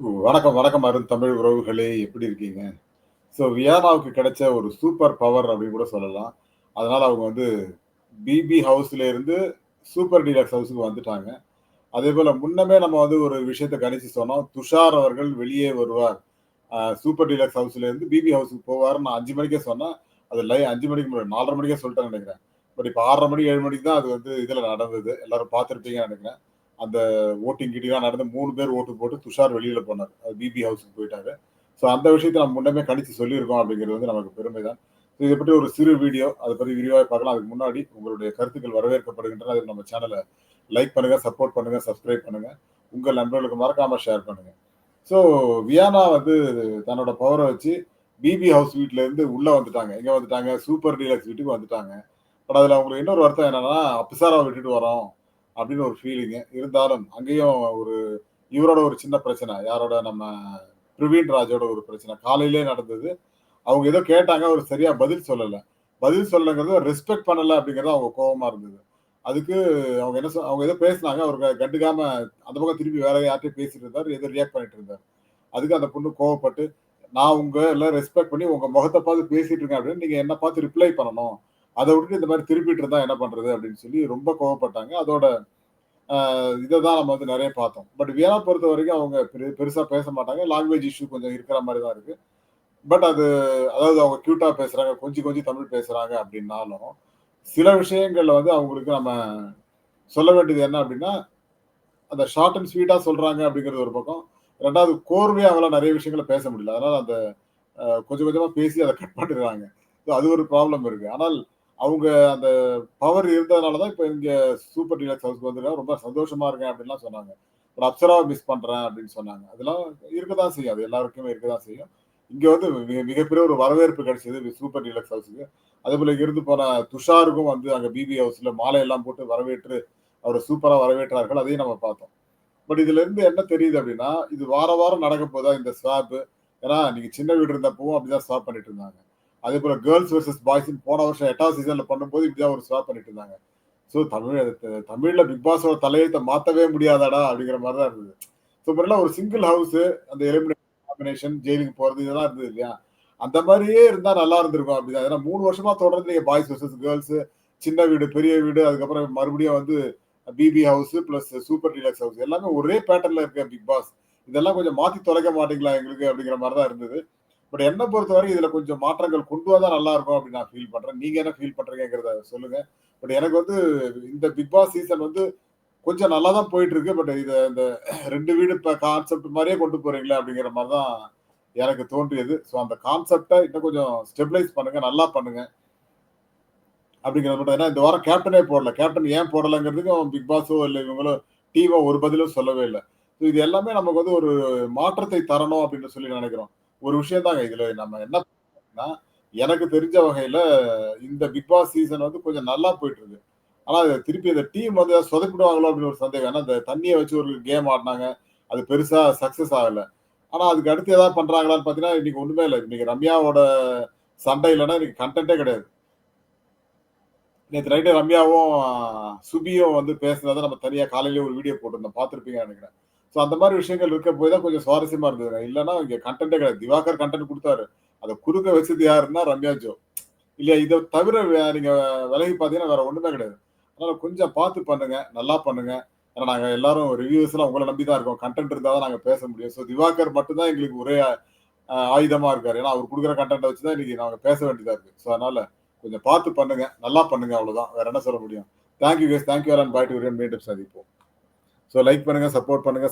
வணக்கம், வணக்கம் அருண் தமிழ் உறவுகளே! எப்படி இருக்கீங்க? ஸோ வியானாவுக்கு கிடைச்ச ஒரு சூப்பர் பவர் அப்படின்னு கூட சொல்லலாம். அதனால் அவங்க வந்து பிபி ஹவுஸ்லேருந்து சூப்பர் டீலக்ஸ் ஹவுஸுக்கு வந்துட்டாங்க. அதே போல் முன்னமே நம்ம வந்து ஒரு விஷயத்த கணிச்சு சொன்னோம். துஷார் அவர்கள் வெளியே வருவார். சூப்பர் டீலக்ஸ் ஹவுஸ்லேருந்து பிபி ஹவுஸுக்கு போவார் நான் அஞ்சு மணிக்கே சொன்னேன். அது லை அஞ்சு மணிக்கு முன்னாடி 4:30 மணிக்கே சொல்லிட்டேன்னு நினைக்கிறேன் பட் இப்போ ஆறரை மணி ஏழு மணிக்கு தான் அது வந்து இதில் நடந்தது. எல்லாரும் பார்த்துருப்பீங்கன்னு நினைக்கிறேன் அந்த ஓட்டிங் கீட்டிங்லாம் நடந்து மூணு பேர் ஓட்டு போட்டு துஷார் வெளியில போனார் பிபி ஹவுஸுக்கு போயிட்டாரு. ஸோ அந்த விஷயத்தை நம்ம முன்னமே கணிச்சு சொல்லியிருக்கோம் அப்படிங்கிறது வந்து நமக்கு பெருமை தான். ஸோ இதை பற்றி ஒரு சிறு வீடியோ. அதை பற்றி விரிவாக பார்க்கலாம். அதுக்கு முன்னாடி உங்களுடைய கருத்துக்கள் வரவேற்கப்படுகின்றன. அதுக்கு நம்ம சேனலை லைக் பண்ணுங்க, சப்போர்ட் பண்ணுங்க, சப்ஸ்கிரைப் பண்ணுங்க. உங்கள் நண்பர்களுக்கு மறக்காம ஷேர் பண்ணுங்க. ஸோ வியானா வந்து தன்னோட பவரை வச்சு பிபி ஹவுஸ் வீட்ல இருந்து உள்ள வந்துட்டாங்க. எங்க வந்துட்டாங்க? சூப்பர் டீலக்ஸ் வீட்டுக்கு வந்துட்டாங்க. பட் அதுல அவங்களுக்கு இன்னொரு வருத்தம் என்னன்னா, அப்சாராவை விட்டுட்டு வரோம் அப்படின்னு ஒரு ஃபீலிங்கு. இருந்தாலும் அங்கேயும் ஒரு இவரோட ஒரு சின்ன பிரச்சனை. யாரோட நம்ம பிரவீன் ராஜோட ஒரு பிரச்சனை. காலையிலேயே நடந்தது. அவங்க ஏதோ கேட்டாங்க. அவர் சரியா பதில் சொல்லலை பதில் சொல்லலைங்கிறது ரெஸ்பெக்ட் பண்ணல அப்படிங்கிறது அவங்க கோபமா இருந்தது. அதுக்கு அவங்க என்ன சொ அவங்க ஏதோ பேசுனாங்க. அவருக்கு கண்டுக்காம அந்த பக்கம் திருப்பி வேற யார்ட்டயோ பேசிட்டு இருந்தார் ஏதோ ரியாக்ட் பண்ணிட்டு இருந்தார் அதுக்கு அந்த பொண்ணு கோவப்பட்டு, "நான் உங்கள ரெஸ்பெக்ட் பண்ணி உங்க முகத்தை பார்த்து பேசிட்டு இருக்கேன் அப்படின்னு நீங்க என்ன பார்த்து ரிப்ளை பண்ணணும். அதை விட்டுட்டு இந்த மாதிரி திருப்பிட்டு இருந்தா என்ன பண்றது?" அப்படின்னு சொல்லி ரொம்ப கோவப்பட்டாங்க. அதோட இதை தான் நம்ம வந்து நிறைய பார்த்தோம். பட் வேலை பொறுத்த வரைக்கும் அவங்க பெரு பெருசா பேச மாட்டாங்க. லாங்குவேஜ் இஷ்யூ கொஞ்சம் இருக்கிற மாதிரி தான் இருக்கு. பட் அது அதாவது அவங்க கியூட்டா பேசுறாங்க. கொஞ்சம் கொஞ்சம் தமிழ் பேசுறாங்க அப்படின்னாலும், சில விஷயங்கள்ல வந்து அவங்களுக்கு நம்ம சொல்ல வேண்டியது என்ன அப்படின்னா, அந்த ஷார்ட் அண்ட் ஸ்வீட்டா சொல்றாங்க அப்படிங்கிறது ஒரு பக்கம். 2வது கோர்வையா அவங்களால நெறைய விஷயங்கள பேச முடியல. அதனால அந்த கொஞ்சம் கொஞ்சமா பேசி அதை கட் பண்ணிடுறாங்க. ஸோ அது ஒரு ப்ராப்ளம் இருக்கு. ஆனால் அவங்க அந்த பவர் இருந்ததுனால தான் இப்போ இங்கே சூப்பர் டீலக்ஸ் ஹவுஸ்க்கு வந்திருக்காங்க. ரொம்ப சந்தோஷமா இருக்கேன் அப்படின்லாம் சொன்னாங்க. ஒரு அப்சராவை மிஸ் பண்ணுறேன் அப்படின்னு சொன்னாங்க. அதெல்லாம் இருக்க தான் செய்யும். அது எல்லாருக்குமே இருக்க தான் செய்யும். இங்கே வந்து மிக மிகப்பெரிய ஒரு வரவேற்பு கிடைச்சது சூப்பர் டீலக்ஸ் ஹவுஸ்ஸுக்கு அதே போல் இருந்து போன துஷாருக்கும் வந்து அங்கே பிபி ஹவுஸில் மாலையெல்லாம் போட்டு வரவேற்று அவரை சூப்பராக வரவேற்றார்கள். அதையும் நம்ம பார்த்தோம். பட் இதுல இருந்து என்ன தெரியுது அப்படின்னா, இது வார வாரம் நடக்க போதா இந்த ஸ்வாப்? ஏன்னா நீங்க சின்ன வீடு இருந்தப்பவும் அப்படிதான் ஸ்வாப் பண்ணிட்டு இருந்தாங்க. அதே போல கேர்ள்ஸ் வர்சஸ் பாய்ஸ் போன வருஷம் எட்டாவது சீசன்ல பண்ணும்போது இப்படிதான் ஒரு ஸ்வாப் பண்ணிட்டு இருந்தாங்க. ஸோ தமிழ் தமிழ்ல பிக் பாஸோட தலையெழுத்த மாத்தவே முடியாதாடா? அப்படிங்கிற மாதிரி தான் இருந்தது. ஸோ முன்னலாம் ஒரு சிங்கிள் ஹவுஸ் அந்த எலிமினேஷன் காம்பினேஷன் ஜெயிலுக்கு போறது இதெல்லாம் இருந்தது இல்லையா? அந்த மாதிரியே இருந்தா நல்லா இருந்திருக்கும் அப்படிதான். ஏன்னா மூணு வருஷமா தொடர்ந்து நீங்க பாய்ஸ் வர்சஸ் கேர்ள்ஸ் சின்ன வீடு, பெரிய வீடு அதுக்கப்புறம் மறுபடியும் வந்து BB house plus super deluxe house எல்லாமே ஒரே பேட்டர்ல இருக்க பிக் பாஸ். இதெல்லாம் கொஞ்சம் மாத்தி தொலைக்க மாட்டீங்களா எங்களுக்கு? அப்படிங்கிற மாதிரி தான் இருந்தது. பட் என்ன பொறுத்தவரை இதுல கொஞ்சம் மாற்றங்கள் கொண்டு வந்தா நல்லா இருக்கும் அப்படின்னு நான் ஃபீல் பண்றேன். நீங்க என்ன ஃபீல் பண்றீங்கிறத சொல்லுங்க. பட் எனக்கு வந்து இந்த பிக் பாஸ் சீசன் வந்து கொஞ்சம் நல்லா தான் போயிட்டு இருக்கு. பட் இது இந்த ரெண்டு வீடு இப்ப கான்செப்ட் மாதிரியே கொண்டு போறீங்களா அப்படிங்கிற மாதிரி தான் எனக்கு தோன்றியது. ஸோ அந்த கான்செப்டை இன்னும் கொஞ்சம் ஸ்டெபிலைஸ் பண்ணுங்க. நல்லா பண்ணுங்க. அப்படிங்கிறது மட்டும் ஏன்னா இந்த வாரம் கேப்டனே போடல. கேப்டன் ஏன் போடலங்கிறதுக்கும் பிக் பாஸோ இல்லை இவங்களோ டீமோ ஒரு பதிலும் சொல்லவே இல்லை ஸோ இது எல்லாமே நமக்கு வந்து ஒரு மாற்றத்தை தரணும் அப்படின்னு சொல்லி நினைக்கிறோம் ஒரு விஷயம் தாங்க இதுல நம்ம என்ன எனக்கு தெரிஞ்ச வகையில இந்த பிக் பாஸ் சீசன் வந்து கொஞ்சம் நல்லா போயிட்டு இருக்கு. ஆனா திருப்பி அந்த டீம் வந்து சொதப்பிடுவாங்களோ அப்படின்னு ஒரு சந்தேகம். ஏன்னா இந்த தண்ணியை வச்சு ஒரு கேம் ஆடினாங்க அது பெருசா சக்சஸ் ஆகல. ஆனா அதுக்கு அடுத்து ஏதாவது பண்றாங்களான்னு பார்த்தீங்கன்னா, இன்னைக்கு ஒண்ணுமே இல்லை இன்னைக்கு ரம்யாவோட சண்டை இல்லைன்னா இன்னைக்கு கன்டென்ட்டே கிடையாது. நேற்று நைட்டு ரம்யாவும், சுபியும் வந்து பேசுனதை நம்ம தனியா காலையிலேயே ஒரு வீடியோ போட்டிருந்தோம். பார்த்துருப்பீங்கன்னு நினைக்கிறேன் ஸோ அந்த மாதிரி விஷயங்கள் இருக்க போய் தான் கொஞ்சம் சுவாரஸ்யமா இருந்தது இல்லைன்னா இங்க கண்டென்ட்டே கிடையாது. திவாகர் கண்டென்ட் கொடுத்தாரு அதை குறுக்க வச்சது யாருன்னா ரம்யா ஜோ. இல்லையா? இதை தவிர வே நீங்க விலகி பார்த்தீங்கன்னா வேற ஒண்ணுமே கிடையாது. அதனால கொஞ்சம் பார்த்து பண்ணுங்க. நல்லா பண்ணுங்க. ஏன்னா நாங்கள் எல்லாரும் ரிவ்யூஸ்லாம் உங்களை நம்பி தான் இருக்கோம். கன்டென்ட் இருந்தால் தான் நாங்கள் பேச முடியும். ஸோ திவாகர் மட்டும்தான் எங்களுக்கு ஒரே ஆயுதமாக ஆயுதமா இருக்காரு. ஏன்னா அவர் கொடுக்குற கண்டென்ட்டை வச்சு தான் இன்னைக்கு நாங்கள் பேச வேண்டியதாக இருக்குது ஸோ அதனால கொஞ்சம் பார்த்து பண்ணுங்க. நல்லா பண்ணுங்க அவ்வளோதான். வேற என்ன சொல்ல முடியும்? Thank you thank you thank you all and bye to மீண்டும் சந்திப்போம். ஸோ லைக் பண்ணுங்க, சப்போர்ட் பண்ணுங்க,